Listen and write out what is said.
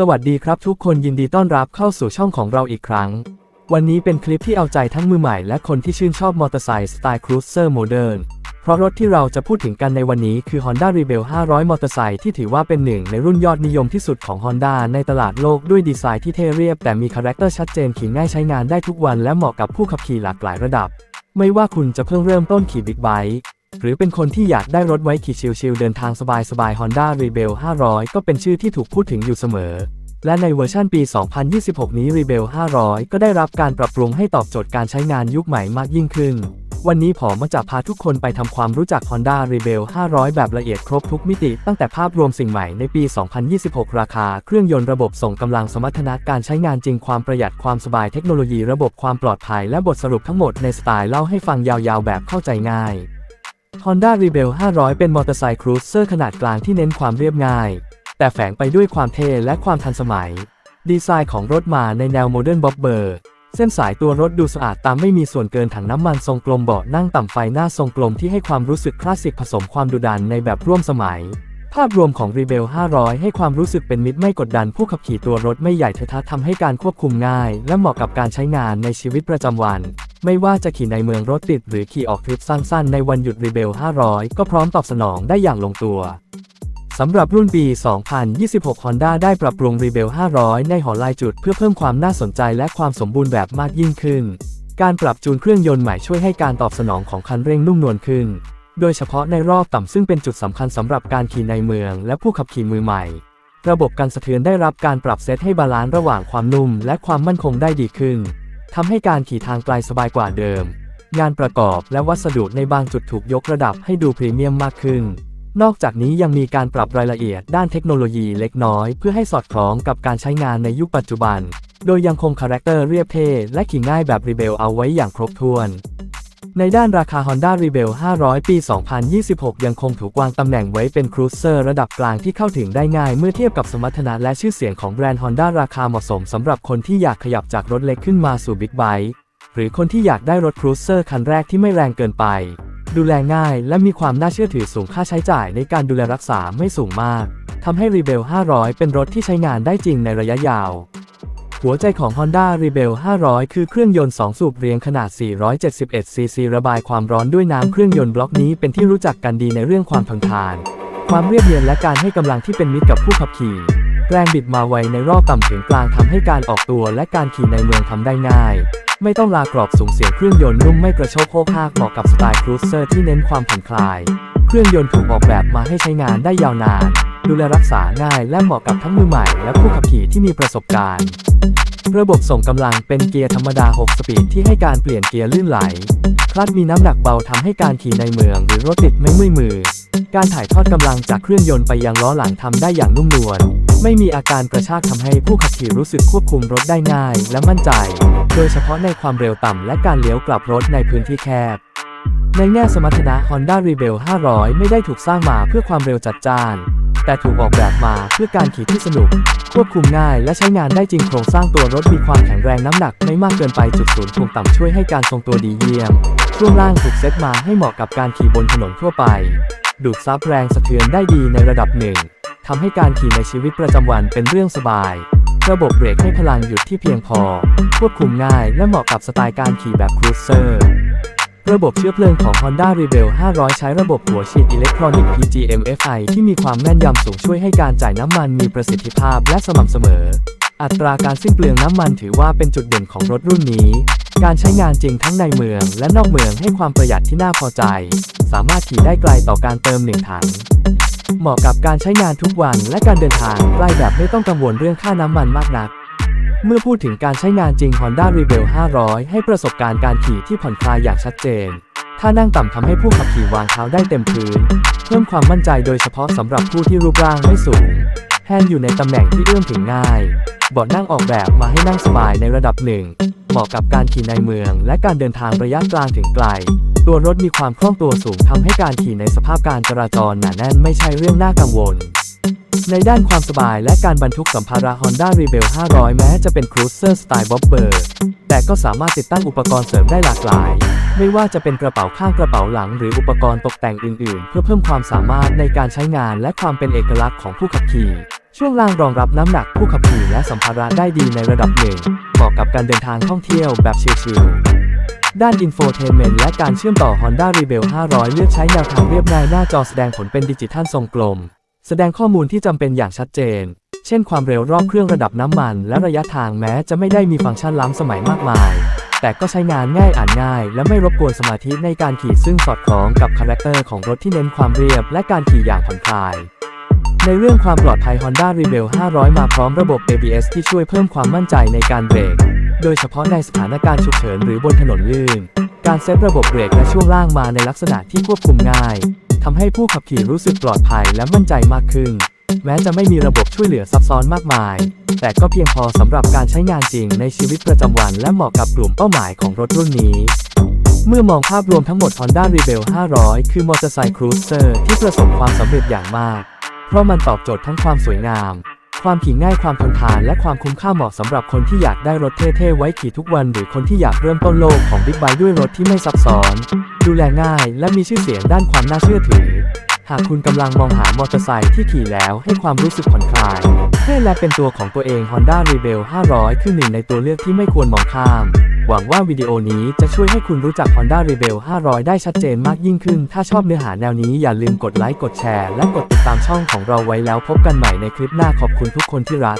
สวัสดีครับทุกคนยินดีต้อนรับเข้าสู่ช่องของเราอีกครั้ง วันนี้เป็นคลิปที่เอาใจทั้งมือใหม่และคนที่ชื่นชอบมอเตอร์ไซค์สไตล์ครูเซอร์โมเดิร์นเพราะรถที่เราจะพูดถึงกันในวันนี้คือ Honda Rebel 500 มอเตอร์ไซค์ที่ถือว่าเป็นหนึ่งในรุ่นยอดนิยมที่สุดของ Honda ในตลาดโลกด้วยดีไซน์ที่เท่เรียบแต่มีคาแรคเตอร์ชัดเจนขี่ง่ายใช้งานได้ทุกวันและเหมาะกับผู้ขับขี่หลากหลายระดับ ไม่ว่าคุณจะเพิ่งเริ่มต้นขี่บิ๊กไบค์ หรือเป็นคนที่อยากได้รถไว้ขี่ชิลๆเดินทางสบายๆ Honda Rebel 500 ก็เป็นชื่อที่ถูกพูดถึงอยู่เสมอ และในเวอร์ชันปี 2026 นี้ Rebel 500 ก็ได้รับการปรับปรุงให้ตอบโจทย์การใช้งานยุคใหม่มากยิ่งขึ้น วันนี้ผมมาจะพาทุกคนไปทำความรู้จัก Honda Rebel 500 แบบละเอียดครบทุกมิติตั้งแต่ภาพรวมสิ่งใหม่ในปี 2026 ราคา เครื่องยนต์ระบบส่งกำลังสมรรถนะการใช้งานจริงความประหยัดความสบายเทคโนโลยีระบบความปลอดภัยและบทสรุปทั้งหมดในสไตล์เล่าให้ฟังยาวๆ แบบเข้าใจง่าย Honda Rebel 500 เป็นมอเตอร์ไซค์ครูเซอร์ขนาดกลางที่เน้นความเรียบง่าย แต่แฝงไปด้วยความเท่และความทันสมัย ดีไซน์ของรถมาในแนวโมเดิร์นบ๊อบเบอร์เส้นสายตัวรถดูสะอาดตามไม่มีส่วนเกินถังน้ำมันทรงกลมเบาะนั่งต่ำไฟหน้าทรงกลมที่ให้ความรู้สึกคลาสสิกผสมความดุดันในแบบร่วมสมัย ภาพรวมของ Rebel 500 ให้ความรู้สึกเป็นมิตรไม่กดดันผู้ขับขี่ตัวรถไม่ใหญ่เทอะทะทำให้การควบคุมง่าย และเหมาะกับการใช้งานในชีวิตประจำวัน ไม่ว่าจะขี่ในเมืองรถติดหรือขี่ออกทริปสั้นๆ ในวันหยุด Rebel 500 ก็พร้อมตอบสนองได้อย่างลงตัวสำหรับรุ่นปี 2026 Honda ได้ปรับปรุง Rebel 500 ในหอลายจุดเพื่อเพิ่มความน่าสนใจและความสมบูรณ์แบบมากยิ่งขึ้น การปรับจูนเครื่องยนต์ใหม่ช่วยให้การตอบสนองของคันเร่งนุ่มนวลขึ้น โดยเฉพาะในรอบต่ำซึ่งเป็นจุดสำคัญสำหรับการขี่ในเมืองและผู้ขับขี่มือใหม่ ระบบการสะเทือนได้รับการปรับเซตให้บาลานซ์ระหว่างความนุ่มและความมั่นคงได้ดีขึ้น ทำให้การขี่ทางไกลสบายกว่าเดิม งานประกอบและวัสดุในบางจุดถูกยกระดับให้ดูพรีเมียมมากขึ้น นอกจากนี้ยังมีการปรับรายละเอียดด้านเทคโนโลยีเล็กน้อย เพื่อให้สอดคล้องกับการใช้งานในยุคปัจจุบัน โดยยังคงคาแรคเตอร์เรียบเท่และขี่ง่ายแบบรีเบลเอาไว้อย่างครบถ้วน ในด้านราคา Honda Rebel 500 ปี 2026 ยังคงถูกวางตำแหน่งไว้เป็นครูเซอร์ระดับกลางที่เข้าถึงได้ง่ายเมื่อเทียบกับสมรรถนะและชื่อเสียงของแบรนด์ Honda ราคาเหมาะสมสำหรับคนที่อยากขยับจากรถเล็กขึ้นมาสู่บิ๊กไบค์หรือคนที่อยากได้รถครูเซอร์คันแรกที่ไม่แรงเกินไป ดูแลง่ายและมีความน่าเชื่อถือสูงค่าใช้จ่ายในการดูแลรักษาไม่สูงมากทำให้ Rebel 500 เป็นรถที่ใช้งานได้จริงในระยะยาว หัวใจของ Honda Rebel 500 คือเครื่องยนต์ 2 สูบเรียงขนาด 471 ซีซีระบายความร้อนด้วยน้ำเครื่องยนต์บล็อกนี้เป็นที่รู้จักกันดีในเรื่องความทนทาน ความเรียบเรียงและการให้กำลังที่เป็นมิตรกับผู้ขับขี่ แรงบิดมาไวในรอบต่ำถึงกลางทำให้การออกตัวและการขี่ในเมืองทำได้ง่าย ไม่ต้องลากรอบสูงเสียงเครื่องยนต์นุ่มไม่กระโชกโคกหากเหมาะกับสไตล์ครูเซอร์ที่เน้นความผ่อนคลาย เครื่องยนต์ถูกออกแบบมาให้ใช้งานได้ยาวนาน ดูแลรักษาง่ายและเหมาะกับทั้งมือใหม่และผู้ขับขี่ที่มีประสบการณ์ ระบบส่งกำลังเป็นเกียร์ธรรมดา 6 สปีดที่ให้การเปลี่ยนเกียร์ลื่นไหล คลัตช์มีน้ำหนักเบาทำให้การขี่ในเมืองหรือรถติดไม่เมื่อยมือ การถ่ายทอดกำลังจากเครื่องยนต์ไปยังล้อหลังทำได้อย่างนุ่มนวลไม่มีอาการกระชากทำให้ผู้ขับขี่รู้สึกควบคุมรถได้ง่ายและมั่นใจ โดยเฉพาะในความเร็วต่ำและการเลี้ยวกลับรถในพื้นที่แคบ ในแง่สมรรถนะ Honda Rebel 500 ไม่ได้ถูกสร้างมาเพื่อความเร็วจัดจ้าน แต่ถูกออกแบบมาเพื่อการขี่ที่สนุก ควบคุมง่ายและใช้งานได้จริงโครงสร้างตัวรถมีความแข็งแรงน้ำหนักไม่มากเกินไปจุดศูนย์ถ่วงต่ำช่วยให้การทรงตัวดีเยี่ยม ช่วงล่างถูกเซตมาให้เหมาะกับการขี่บนถนนทั่วไป ดูดซับแรงสะเทือนได้ดีในระดับหนึ่งทำให้การขี่ในชีวิตประจำวันเป็นเรื่องสบาย ระบบเบรกให้พลังหยุดที่เพียงพอ ควบคุมง่ายและเหมาะกับสไตล์การขี่แบบครูเซอร์ ระบบเชื้อเพลิงของ Honda Rebel 500 ใช้ระบบหัวฉีดอิเล็กทรอนิกส์ PGM-FI ที่มีความแม่นยำสูงช่วยให้การจ่ายน้ำมันมีประสิทธิภาพและสม่ำเสมอ อัตราการสิ้นเปลืองน้ำมันถือว่าเป็นจุดเด่นของรถรุ่นนี้ การใช้งานจริงทั้งในเมืองและนอกเมืองให้ความประหยัดที่น่าพอใจ สามารถขี่ได้ไกลต่อการเติมหนึ่งถัง เหมาะกับการใช้งานทุกวันและการเดินทางไกลแบบไม่ต้องกังวลเรื่องค่าน้ำมันมากนัก เมื่อพูดถึงการใช้งานจริง Honda Rebel 500 ให้ประสบการณ์การขี่ที่ผ่อนคลายอย่างชัดเจน ถ้านั่งต่ำทำให้ผู้ขับขี่วางเท้าได้เต็มพื้น เพิ่มความมั่นใจโดยเฉพาะสำหรับผู้ที่รูปร่างไม่สูง แฮนด์อยู่ในตำแหน่งที่เอื้อมถึงง่ายเบาะนั่งออกแบบมาให้นั่งสบายในระดับหนึ่ง เหมาะกับการขี่ในเมือง และการเดินทางระยะกลางถึงไกล ตัวรถมีความคล่องตัวสูงทำให้การขี่ในสภาพการจราจรหนาแน่นไม่ใช่เรื่องน่ากังวล ในด้านความสบายและการบรรทุกสัมภาระ Honda Rebel 500 แม้จะเป็นครูเซอร์สไตล์บ๊อบเบอร์แต่ก็สามารถติดตั้งอุปกรณ์เสริมได้หลากหลาย ไม่ว่าจะเป็นกระเป๋าข้างกระเป๋าหลัง หรืออุปกรณ์ตกแต่งอื่น ๆ เพื่อเพิ่มความสามารถในการใช้งานและความเป็นเอกลักษณ์ของผู้ขับขี่ ช่วงล่างรองรับน้ำหนักผู้ขับขี่และสัมภาระได้ดีในระดับหนึ่งเหมาะกับการเดินทางท่องเที่ยวแบบชิลๆด้าน Infotainment และการเชื่อมต่อ Honda Rebel 500 เลือกใช้แนวทางเรียบง่ายหน้าจอแสดงผลเป็นดิจิทัลทรงกลม แสดงข้อมูลที่จำเป็นอย่างชัดเจน เช่นความเร็วรอบเครื่องระดับน้ำมัน และระยะทางแม้จะไม่ได้มีฟังก์ชันล้ำสมัยมากมาย แต่ก็ใช้งานง่ายอ่านง่าย และไม่รบกวนสมาธิในการขี่ซึ่งสอดคล้องกับคาแรคเตอร์ของรถที่เน้นความเรียบและการขี่อย่างผ่อนคลายในเรื่องความปลอดภัย Honda Rebel 500 มาพร้อมระบบ ABS ที่ช่วยเพิ่มความมั่นใจในการเบรก โดยเฉพาะในสถานการณ์ฉุกเฉินหรือบนถนนลื่น การเซตระบบเบรกและช่วงล่างมาในลักษณะที่ควบคุมง่ายำให้ผู้ขับขี่รู้สึกปลอดภัยและมั่นใจมากขึ้น แม้จะไม่มีระบบช่วยเหลือซับซ้อนมากมาย แต่ก็เพียงพอสำหรับการใช้งานจริงในชีวิตประจำวัน และเหมาะกับกลุ่มเป้าหมายของรถรุ่นนี้ เมื่อมองภาพรวมทั้งหมด Honda Rebel 500 คือมอเตอร์ไซค์ครูเซอร์ที่ประสบความสำเร็จอย่างมาก เพราะมันตอบโจทย์ทั้งความสวยงาม ความขี่ง่ายความทนทานและความคุ้มค่าเหมาะสำหรับคนที่อยากได้รถเท่ๆไว้ขี่ทุกวัน หรือคนที่อยากเริ่มต้นโลกของบิ๊กไบค์ด้วยรถที่ไม่ซับซ้อน ดูแลง่ายและมีชื่อเสียงด้านความน่าเชื่อถือ หากคุณกำลังมองหามอเตอร์ไซค์ที่ขี่แล้วให้ความรู้สึกผ่อนคลายเท่และเป็นตัวของตัวเอง Honda Rebel 500 คือหนึ่งในตัวเลือกที่ไม่ควรมองข้าม หวังว่าวิดีโอนี้จะช่วยให้คุณรู้จัก Honda Rebel 500 ได้ชัดเจนมากยิ่งขึ้น ถ้าชอบเนื้อหาแนวนี้อย่าลืมกดไลค์ กดแชร์ และกดติดตามช่องของเราไว้แล้วพบกันใหม่ในคลิปหน้าขอบคุณทุกคนที่รัก